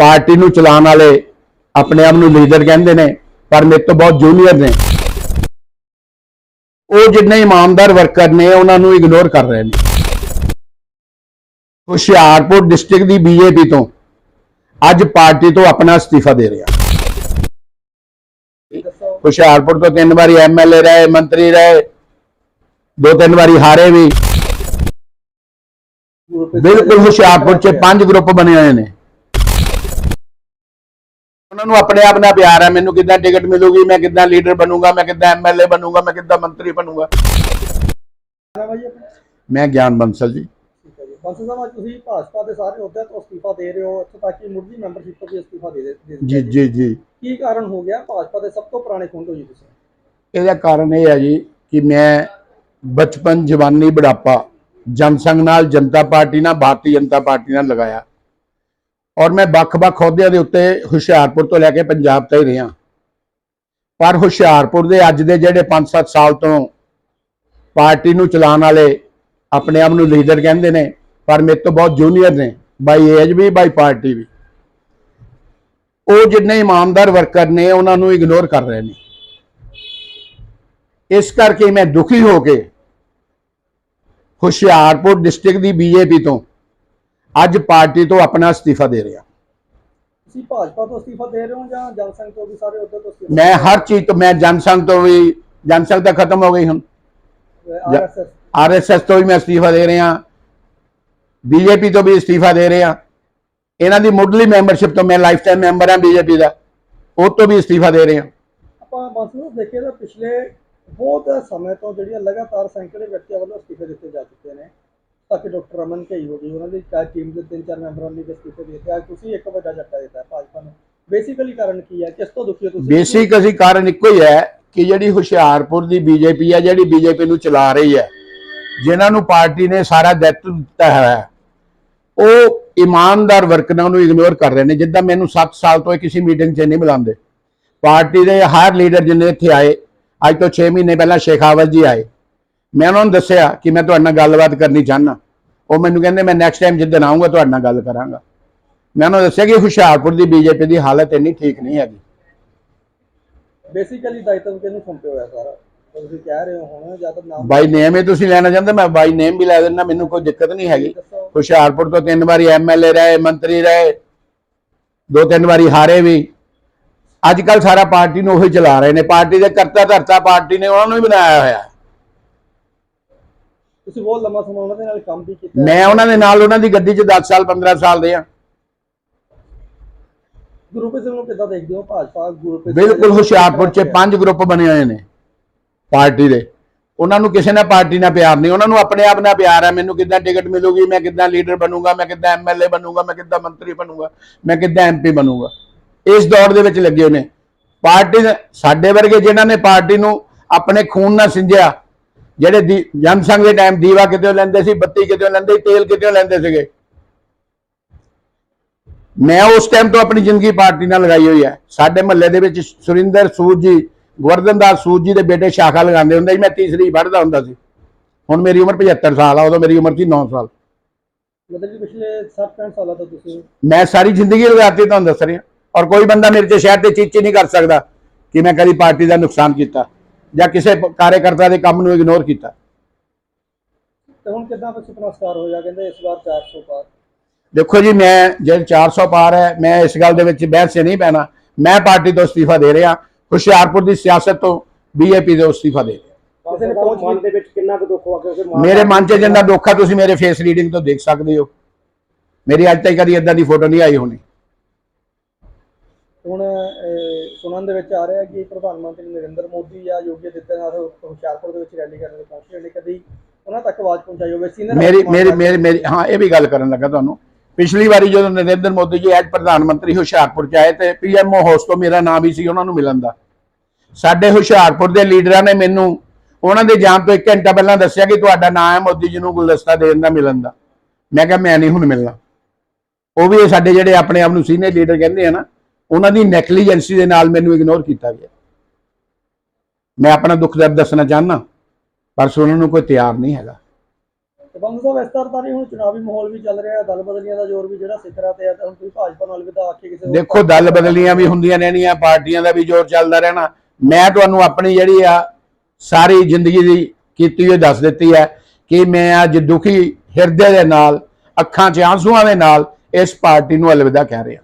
Party ਨੂੰ ਚਲਾਉਣ ਵਾਲੇ ਆਪਣੇ ਆਪ ਨੂੰ ਲੀਡਰ ਕਹਿੰਦੇ ਨੇ, ਪਰ ਮੇਰੇ ਤੋਂ ਬਹੁਤ ਜੂਨੀਅਰ ਨੇ। ਉਹ ਜਿੰਨੇ ਇਮਾਨਦਾਰ ਵਰਕਰ ਨੇ, ਉਹਨਾਂ ਨੂੰ ਇਗਨੋਰ ਕਰ ਰਹੇ ਨੇ। ਹੁਸ਼ਿਆਰਪੁਰ ਡਿਸਟ੍ਰਿਕਟ ਦੀ ਬੀਜੇਪੀ ਤੋਂ ਅੱਜ ਪਾਰਟੀ ਤੋਂ ਆਪਣਾ ਅਸਤੀਫਾ ਦੇ ਰਿਹਾ। ਹੁਸ਼ਿਆਰਪੁਰ ਤੋਂ ਤਿੰਨ ਵਾਰੀ ਐਮਐਲਏ ਰਹੇ, ਮੰਤਰੀ ਰਹੇ ਦੋ ਤਿੰਨ ਵਾਰੀ ਹਾਰੇ ਵੀ। ਬਿਲਕੁਲ ਹੁਸ਼ਿਆਰਪੁਰ 'ਚ ਪੰਜ ਗਰੁੱਪ ਬਣੇ ਹੋਏ ਨੇ। ਉਹਨਾਂ ਨੂੰ ਆਪਣੇ ਆਪ ਨਾਲ ਪਿਆਰ ਹੈ। ਮੈਨੂੰ ਕਿੱਦਾਂ ਟਿਕਟ ਮਿਲੂਗੀ ਮੈਂ ਕਿੱਦਾਂ ਲੀਡਰ ਬਣੂੰਗਾ ਮੈਂ ਕਿੱਦਾਂ ਐਮਐਲਏ ਬਣੂੰਗਾ ਮੈਂ ਕਿੱਦਾਂ ਮੰਤਰੀ ਬਣੂੰਗਾ। ਮੈਂ ਗਿਆਨ ਬੰਸਲ ਜੀ। ਬੰਸਲ ਸਾਹਿਬ ਅੱਜ ਤੁਸੀਂ ਭਾਜਪਾ ਦੇ ਸਾਰੇ ਅਹੁਦਿਆਂ ਤੋਂ ਅਸਤੀਫਾ ਦੇ ਰਹੇ ਹੋ। ਇੱਥੋਂ ਤੱਕ ਕਿ ਮੁੱਢਲੀ ਮੈਂਬਰਸ਼ਿਪ ਤੋਂ ਵੀ ਅਸਤੀਫਾ ਦੇ ਦੇ ਜੀ ਜੀ ਜੀ। ਕੀ ਕਾਰਨ ਹੋ ਗਿਆ? ਭਾਜਪਾ ਦੇ ਸਭ ਤੋਂ ਪੁਰਾਣੇ ਖੁੰਡ ਹੋ ਜੀ ਤੁਸੀਂ। ਇਹਦਾ ਕਾਰਨ ਇਹ ਹੈ ਜੀ ਕਿ ਮੈਂ ਬਚਪਨ ਜਵਾਨੀ ਬੁਢਾਪਾ ਜਨਸੰਘ ਨਾਲ ਜਨਤਾ ਪਾਰਟੀ ਨਾਲ ਭਾਰਤੀ ਜਨਤਾ ਪਾਰਟੀ ਨਾਲ ਲਗਾਇਆ। ਔਰ ਮੈਂ ਵੱਖ-ਵੱਖ ਅਹੁਦਿਆਂ ਦੇ ਉੱਤੇ ਹੁਸ਼ਿਆਰਪੁਰ ਤੋਂ ਲੈ ਕੇ ਪੰਜਾਬ ਤੱਕ ਰਿਹਾ। ਪਰ ਹੁਸ਼ਿਆਰਪੁਰ ਦੇ ਅੱਜ ਦੇ ਜਿਹੜੇ 5-7 ਸਾਲ ਤੋਂ ਪਾਰਟੀ ਨੂੰ ਚਲਾਉਣ ਵਾਲੇ ਆਪਣੇ ਆਪ ਨੂੰ ਲੀਡਰ ਕਹਿੰਦੇ ਨੇ, ਪਰ ਮੇਰੇ ਤੋਂ ਬਹੁਤ ਜੂਨੀਅਰ ਨੇ ਬਾਈ ਏਜ ਵੀ ਬਾਈ ਪਾਰਟੀ ਵੀ। ਉਹ ਜਿੰਨੇ ਇਮਾਨਦਾਰ ਵਰਕਰ ਨੇ, ਉਹਨਾਂ ਨੂੰ ਇਗਨੋਰ ਕਰ ਰਹੇ ਨੇ। ਇਸ ਕਰਕੇ ਮੈਂ ਦੁਖੀ ਹੋ ਕੇ ਹੁਸ਼ਿਆਰਪੁਰ ਡਿਸਟ੍ਰਿਕਟ ਦੀ ਬੀਜੇਪੀ ਤੋਂ ਅੱਜ ਪਾਰਟੀ ਤੋਂ ਆਪਣਾ ਅਸਤੀਫਾ ਦੇ ਰਿਹਾ। ਤੁਸੀਂ ਭਾਜਪਾ ਤੋਂ ਅਸਤੀਫਾ ਦੇ ਰਹੇ ਹੋ ਜਾਂ ਜਨਸੰਘ ਤੋਂ ਵੀ ਸਾਰੇ ਅਹੁਦਿਆਂ ਤੋਂ ਅਸਤੀਫਾ ਮੈਂ ਹਰ ਚੀਜ਼ ਤੋਂ ਮੈਂ ਜਨਸੰਘ ਤੋਂ ਵੀ ਜਨਸੰਘ ਤਾਂ ਖਤਮ ਹੋ ਗਈ ਹੁਣ। ਆਰਐਸਐਸ ਆਰਐਸਐਸ ਤੋਂ ਵੀ ਮੈਂ ਅਸਤੀਫਾ ਦੇ ਰਿਹਾ। ਬੀਜੇਪੀ ਤੋਂ ਵੀ ਅਸਤੀਫਾ ਦੇ ਰਿਹਾ। ਇਹਨਾਂ ਦੀ ਮੁੱਢਲੀ ਮੈਂਬਰਸ਼ਿਪ ਤੋਂ ਮੈਂ ਲਾਈਫ ਟਾਈਮ ਮੈਂਬਰ ਹਾਂ ਬੀਜੇਪੀ ਦਾ। ਉਹ ਤੋਂ ਵੀ ਅਸਤੀਫਾ ਦੇ ਰਿਹਾ। ਆਪਾਂ ਬੰਸਲ ਨੂੰ ਦੇਖੀਏ ਤਾਂ ਪਿਛਲੇ ਬਹੁਤ ਸਮੇਂ ਤੋਂ ਜਿਹੜੀਆਂ ਲਗਾਤਾਰ ਸੈਂਕੜੇ ਵਿਅਕਤੀਆਂ ਵੱਲੋਂ ਅਸਤੀਫੇ ਦਿੱਤੇ ਜਾ ਚੁੱਕੇ ਨੇ। ਤੱਕ ਡਾਕਟਰ ਰਮਨ ਕਈ ਹੋ ਗਈ, ਉਹਨਾਂ ਦੀ ਚਾਰ ਟੀਮ ਦੇ ਤਿੰਨ ਚਾਰ ਮੈਂਬਰਾਂ ਨੇ ਅਸਤੀਫੇ ਦੇ ਦਿੱਤੇ ਅੱਜ ਤੁਸੀਂ ਇੱਕ ਵੱਡਾ ਝਟਕਾ ਦਿੱਤਾ ਭਾਜਪਾ ਨੂੰ। ਬੇਸਿਕਲੀ ਕਾਰਨ ਕੀ ਹੈ? ਕਿਸ ਤੋਂ ਦੁਖੀ ਹੋ ਤੁਸੀਂ? ਬੇਸਿਕ ਅਸੀਂ ਕਾਰਨ ਇੱਕੋ ਹੀ ਹੈ ਕਿ ਜਿਹੜੀ ਹੁਸ਼ਿਆਰਪੁਰ ਦੀ ਬੀਜੇਪੀ ਹੈ ਜਿਹੜੀ ਬੀਜੇਪੀ ਨੂੰ ਚਲਾ ਰਹੀ ਹੈ, ਜਿਨ੍ਹਾਂ ਨੂੰ ਪਾਰਟੀ ਨੇ ਸਾਰਾ ਦਾਇਿਤਵ ਦਿੱਤਾ ਹੈ, ਉਹ ਇਮਾਨਦਾਰ ਵਰਕਰਾਂ ਨੂੰ ਇਗਨੋਰ ਕਰ ਰਹੇ ਨੇ, ਜਿੱਦਾਂ ਮੈਨੂੰ 7 ਸਾਲ ਤੋਂ ਕਿਸੇ ਮੀਟਿੰਗ 'ਚ ਨਹੀਂ ਬੁਲਾਉਂਦੇ। ਪਾਰਟੀ ਦੇ ਹਰ ਲੀਡਰ ਜਿੰਨੇ ਇੱਥੇ ਆਏ, ਅੱਜ ਤੋਂ 6 ਮਹੀਨੇ ਪਹਿਲਾਂ ਸ਼ੇਖਾਵਤ ਜੀ ਆਏ। ਮੈਂ ਉਹਨਾਂ ਨੂੰ ਦੱਸਿਆ ਕਿ ਮੈਂ ਤੁਹਾਡੇ ਨਾਲ ਗੱਲਬਾਤ ਕਰਨੀ ਚਾਹਨਾ ਉਹ ਮੈਨੂੰ ਕਹਿੰਦੇ ਮੈਂ ਨੈਕਸਟ ਟਾਈਮ ਜਿੱਦਣ ਆਉਂਗਾ ਤੁਹਾਡੇ ਨਾਲ ਗੱਲ ਕਰਾਂਗਾ। ਮੈਂ ਉਹਨਾਂ ਨੂੰ ਦੱਸਿਆ ਕਿ ਹੁਸ਼ਿਆਰਪੁਰ ਦੀ ਬੀਜੇਪੀ ਦੀ ਹਾਲਤ ਇੰਨੀ ਠੀਕ ਨਹੀਂ ਹੈਗੀ। ਬੇਸਿਕਲੀ ਦਾਇਤਵ ਕਿਹਨੂੰ ਸੌਂਪੇ ਹੋਇਆ ਸਾਰਾ? ਤੁਸੀਂ ਕਹਿ ਰਹੇ ਹੋ ਹੁਣ ਜਾਂ ਤਾਂ ਨਾਮ ਬਾਈ ਨੇਮ ਹੀ ਤੁਸੀਂ ਲੈਣਾ ਚਾਹੁੰਦੇ ਮੈਂ ਬਾਈ ਨੇਮ ਵੀ ਲੈ ਦਿੰਦਾ ਮੈਨੂੰ ਕੋਈ ਦਿੱਕਤ ਨਹੀਂ ਹੈਗੀ। ਹੁਸ਼ਿਆਰਪੁਰ ਤੋਂ ਤਿੰਨ ਵਾਰੀ ਐਮਐਲਏ ਰਹੇ ਮੰਤਰੀ ਰਹੇ ਦੋ ਤਿੰਨ ਵਾਰੀ ਹਾਰੇ ਵੀ। ਅੱਜ ਕੱਲ ਸਾਰਾ ਪਾਰਟੀ ਨੂੰ ਉਹੀ ਚਲਾ ਰਹੇ ਨੇ ਪਾਰਟੀ ਦੇ ਕਰਤਾ ਧਰਤਾ ਪਾਰਟੀ ਨੇ ਉਹਨਾਂ ਨੂੰ ਹੀ ਬਣਾਇਆ ਹੋਇਆ। ਤੁਸੀਂ ਬਹੁਤ ਲੰਮਾ ਸਮਾਂ ਉਹਨਾਂ ਦੇ ਨਾਲ ਕੰਮ ਵੀ ਕੀਤਾ। ਮੈਂ ਉਹਨਾਂ ਦੇ ਨਾਲ ਉਹਨਾਂ ਦੀ ਗੱਡੀ 'ਚ 10 ਸਾਲ 15 ਸਾਲ ਦੇ ਆ ਗਰੁੱਪਿਜ਼ਮ ਨੂੰ ਕਿੱਦਾਂ ਦੇਖਦੇ ਹੋ ਭਾਜਪਾ ਗਰੁੱਪ ਬਿਲਕੁਲ ਹੁਸ਼ਿਆਰਪੁਰ 'ਚ ਪੰਜ ਗਰੁੱਪ ਬਣੇ ਹੋਏ ਨੇ ਪਾਰਟੀ ਦੇ। ਉਹਨਾਂ ਨੂੰ ਕਿਸੇ ਨਾਲ ਪਾਰਟੀ ਨਾਲ ਪਿਆਰ ਨਹੀਂ ਉਹਨਾਂ ਨੂੰ ਆਪਣੇ ਆਪ ਨਾਲ ਪਿਆਰ ਹੈ। ਮੈਨੂੰ ਕਿੱਦਾਂ ਟਿਕਟ ਮਿਲੂਗੀ ਮੈਂ ਕਿੱਦਾਂ ਲੀਡਰ ਬਣੂੰਗਾ ਮੈਂ ਕਿੱਦਾਂ ਐਮਐਲਏ ਬਣੂੰਗਾ ਮੈਂ ਕਿੱਦਾਂ ਮੰਤਰੀ ਬਣੂੰਗਾ ਮੈਂ ਕਿੱਦਾਂ ਐਮਪੀ ਬਣੂੰਗਾ। ਇਸ ਦੌੜ ਦੇ ਵਿੱਚ ਲੱਗੇ ਹੋਏ ਨੇ। ਪਾਰਟੀ ਸਾਡੇ ਵਰਗੇ ਜਿਨ੍ਹਾਂ ਨੇ ਪਾਰਟੀ ਨੂੰ ਆਪਣੇ ਖੂਨ ਨਾਲ ਸਿੰਜਿਆ ਜਿਹੜੇ ਦੀ- ਜਨਸੰਘ ਦੇ ਟਾਈਮ ਦੀਵਾ ਕਿਤੇ ਲੈਂਦੇ ਸੀ ਬੱਤੀ ਕਿਤੇ ਲੈਂਦੇ ਸੀ ਤੇਲ ਕਿਤੇ ਲੈਂਦੇ ਸੀਗੇ? ਮੈਂ ਉਸ ਟਾਈਮ ਤੋਂ ਆਪਣੀ ਜ਼ਿੰਦਗੀ ਪਾਰਟੀ ਨਾਲ ਲਗਾਈ ਹੋਈ ਹੈ। ਸਾਡੇ ਮਹੱਲੇ ਦੇ ਵਿੱਚ ਸੁਰਿੰਦਰ ਸੂਦ ਜੀ ਗਵਰਧਨਦਾਸ ਸੂਦ ਜੀ ਦੇ ਬੇਟੇ ਸ਼ਾਖਾ ਲਗਾਉਂਦੇ ਹੁੰਦੇ ਸੀ। ਮੈਂ ਤੀਸਰੀ ਪੜ੍ਹਦਾ ਹੁੰਦਾ ਸੀ। ਹੁਣ ਮੇਰੀ ਉਮਰ 75 ਸਾਲ ਆ ਉਦੋਂ ਮੇਰੀ ਉਮਰ ਸੀ 9 ਸਾਲ। ਮਤਲਬ ਕਿ ਪਿਛਲੇ 60 65 ਸਾਲਾਂ ਤੋਂ ਤੁਸੀਂ ਮੈਂ ਸਾਰੀ ਜ਼ਿੰਦਗੀ ਲਗਾਤੀ ਤੁਹਾਨੂੰ ਦੱਸ ਰਿਹਾ। ਔਰ ਕੋਈ ਬੰਦਾ ਮੇਰੇ ਤੇ ਸ਼ਹਿਰ ਤੇ ਚੀਚੀ ਨਹੀਂ ਕਰ ਸਕਦਾ ਕਿ ਮੈਂ ਕਦੀ ਪਾਰਟੀ ਦਾ ਨੁਕਸਾਨ ਕੀਤਾ। ਜਾਂ ਕਿਸੇ ਕਾਰਜਕਰਤਾ ਦੇ ਕੰਮ ਨੂੰ ਇਗਨੋਰ ਕੀਤਾ। ਤੇ ਹੁਣ ਕਿੱਦਾਂ ਫਿਰ ਸੁਪਨਾ ਸਟਾਰ ਹੋਇਆ ਕਹਿੰਦੇ ਇਸ ਵਾਰ 400 ਪਾਰ। ਦੇਖੋ ਜੀ ਮੈਂ ਜੇ 400 ਪਾਰ ਹੈ ਮੈਂ ਇਸ ਗੱਲ ਦੇ ਵਿੱਚ ਬਹਿਸ ਨਹੀਂ ਪੈਣਾ। ਮੈਂ ਪਾਰਟੀ ਤੋਂ ਅਸਤੀਫਾ ਦੇ ਰਿਹਾ। ਹੁਸ਼ਿਆਰਪੁਰ ਦੀ ਸਿਆਸਤ ਤੋਂ ਬੀਜੇਪੀ ਤੋਂ ਅਸਤੀਫਾ ਦੇ ਰਿਹਾ। ਕਿਸੇ ਨੇ ਪਹੁੰਚ ਮਨ ਦੇ ਵਿੱਚ ਕਿੰਨਾ ਕੁ ਦੁੱਖ ਹੋਆ ਕਿਉਂਕਿ ਮਾਂ ਮੇਰੇ ਮਨ 'ਚ ਜਿੰਨਾ ਦੁੱਖ ਆ ਤੁਸੀਂ ਮੇਰੇ ਫੇਸ ਰੀਡਿੰਗ ਤੋਂ ਦੇਖ ਸਕਦੇ ਹੋ। ਮੇਰੀ ਅੱਜ ਤੱਕ ਕਦੀ ਇਦਾਂ ਦੀ ਫੋਟੋ ਨਹੀਂ ਆਈ ਹੋਣੀ। ਹੁਣ ਸੁਣਨ ਦੇ ਵਿੱਚ ਆ ਰਿਹਾ ਕਿ ਪ੍ਰਧਾਨ ਮੰਤਰੀ ਨਰਿੰਦਰ ਮੋਦੀ ਜਾਂ ਯੋਗੀ ਆਦਿੱਤਿਆਨਾਥ ਹੁਸ਼ਿਆਰਪੁਰ ਦੇ ਵਿੱਚ ਰੈਲੀ ਕਰਨ ਲਈ ਪਹੁੰਚੇ ਨੇ ਕਦੀ ਉਹਨਾਂ ਤੱਕ ਆਵਾਜ਼ ਪਹੁੰਚਾਈ ਹੋਵੇ? ਸੀਨੀਅਰ ਮੇਰੀ ਮੇਰੀ ਮੇਰੀ ਮੇਰੀ ਹਾਂ ਇਹ ਵੀ ਗੱਲ ਕਰਨ ਲੱਗਾ ਤੁਹਾਨੂੰ। ਪਿਛਲੀ ਵਾਰੀ ਜਦੋਂ ਨਰਿੰਦਰ ਮੋਦੀ ਜੀ ਐਜ ਪ੍ਰਧਾਨ ਮੰਤਰੀ ਹੁਸ਼ਿਆਰਪੁਰ ਚ ਆਏ ਤੇ ਪੀਐਮਓ ਹਾਊਸ ਤੋਂ ਮੇਰਾ ਨਾਮ ਵੀ ਸੀ ਉਹਨਾਂ ਨੂੰ ਮਿਲਣ ਦਾ। ਸਾਡੇ ਹੁਸ਼ਿਆਰਪੁਰ ਦੇ ਲੀਡਰਾਂ ਨੇ ਮੈਨੂੰ ਉਹਨਾਂ ਦੇ ਜਾਣ ਤੋਂ 1 ਘੰਟਾ ਪਹਿਲਾਂ ਦੱਸਿਆ ਕਿ ਤੁਹਾਡਾ ਨਾਮ ਹੈ ਮੋਦੀ ਜੀ ਨੂੰ ਗੁਲਦਸਤਾ ਦੇਣ ਦਾ ਮਿਲਣ ਦਾ। ਮੈਂ ਕਿਹਾ ਮੈਂ ਨਹੀਂ ਹੁਣ ਮਿਲਣਾ। ਉਹ ਵੀ ਇਹ ਸਾਡੇ ਜਿਹੜੇ ਆਪਣੇ ਆਪ ਨੂੰ ਸੀਨੀਅਰ ਲੀਡਰ ਕਹਿੰਦੇ ਆ ਨਾ ਉਹਨਾਂ ਦੀ ਨੈਗਲੀਜੈਂਸੀ ਦੇ ਨਾਲ ਮੈਨੂੰ ਇਗਨੋਰ ਕੀਤਾ ਗਿਆ। ਮੈਂ ਆਪਣਾ ਦੁੱਖ ਦਰਦ ਦੱਸਣਾ ਚਾਹਨਾ ਪਰ ਸੁਣਨ ਨੂੰ ਕੋਈ ਤਿਆਰ ਨਹੀਂ ਹੈਗਾ। ਤੇ ਬੰਦ ਸਾਹਿਬ ਇਸ ਤਰ੍ਹਾਂ ਤਾਂ ਨਹੀਂ ਹੁਣ ਚੁਣਾਵੀ ਮਾਹੌਲ ਵੀ ਚੱਲ ਰਿਹਾ ਦਲ ਬਦਲੀਆਂ ਦਾ ਜ਼ੋਰ ਵੀ ਜਿਹੜਾ ਸਿਖਰਾਂ ਤੇ ਆ ਤਾਂ ਹੁਣ ਤੁਸੀਂ ਭਾਜਪਾ ਨਾਲ ਵਿਦਾ ਆਖੇ ਕਿਸੇ ਹੋਰ ਦੇਖੋ ਦਲ ਬਦਲੀਆਂ ਵੀ ਹੁੰਦੀਆਂ ਰਹਿਣੀਆਂ ਪਾਰਟੀਆਂ ਦਾ ਵੀ ਜ਼ੋਰ ਚੱਲਦਾ ਰਹਿਣਾ। ਮੈਂ ਤੁਹਾਨੂੰ ਆਪਣੀ ਜਿਹੜੀ ਆ ਸਾਰੀ ਜ਼ਿੰਦਗੀ ਦੀ ਕੀਤੀ ਹੋਈ ਦੱਸ ਦਿੱਤੀ ਹੈ ਕਿ ਮੈਂ ਅੱਜ ਦੁਖੀ ਹਿਰਦੇ ਦੇ ਨਾਲ ਅੱਖਾਂ 'ਚ ਆਂਸੂਆਂ ਦੇ ਨਾਲ ਇਸ ਪਾਰਟੀ ਨੂੰ ਅਲਵਿਦਾ ਕਹਿ ਰਿਹਾ।